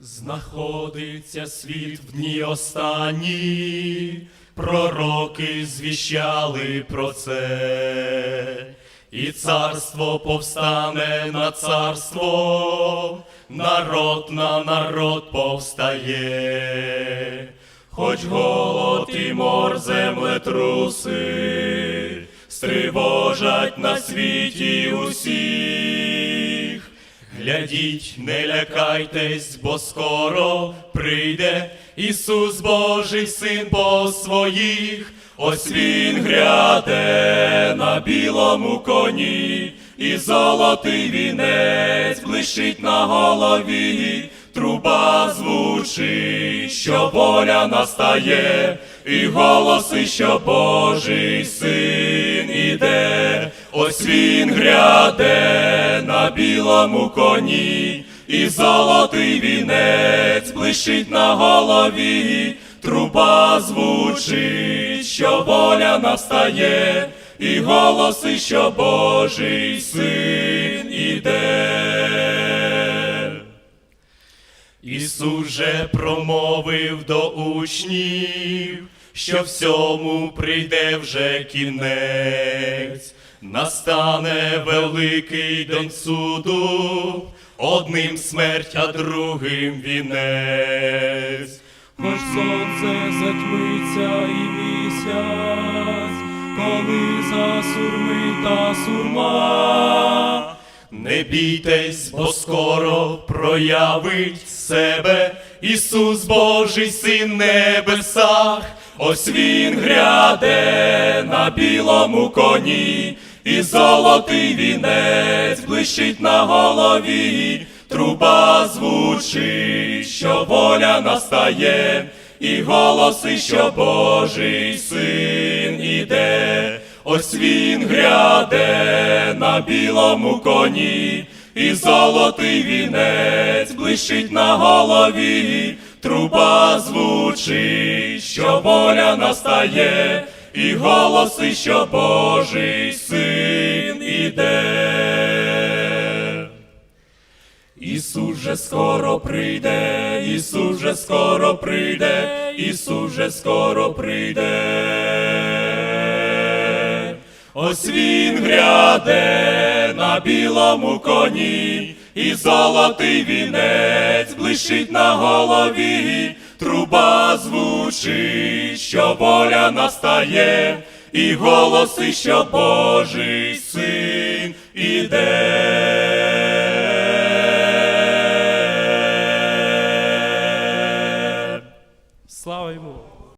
Знаходиться світ в дні останні, пророки звіщали про це, і царство повстане на царство, народ на народ повстає, хоч голод і мор землетруси, стривожать на світі усіх. Глядіть, не лякайтесь, бо скоро прийде Ісус Божий Син по своїх. Ось він гряде на білому коні, і золотий вінець блищить на голові, труба звучить, що воля настає, і голоси, що Божий син іде, ось він гряде на білому коні, і золотий вінець блищить на голові, труба звучить, що воля настає, і голоси, що Божий син іде. Ісус же промовив до учнів, що всьому прийде вже кінець, настане великий день суду, одним смерть, а другим вінець. Хоч сонце затьмиться і місяць, коли засурмить та сурма. Не бійтесь, бо скоро проявить себе Ісус Божий Син небесах, ось він гряде на білому коні, і золотий вінець блищить на голові, труба звучить, що воля настає, і голоси, що Божий син іде. Ось він гряде на білому коні, і золотий вінець блищить на голові, труба звучить, що воля настає, і голоси, що Божий син іде. Ісус же скоро прийде, Ісус же скоро прийде, Ісус же скоро прийде. Ось він гряде на білому коні, і золотий вінець блищить на голові, труба звучить, що воля настає, і голоси, що Божий син іде. Слава йому!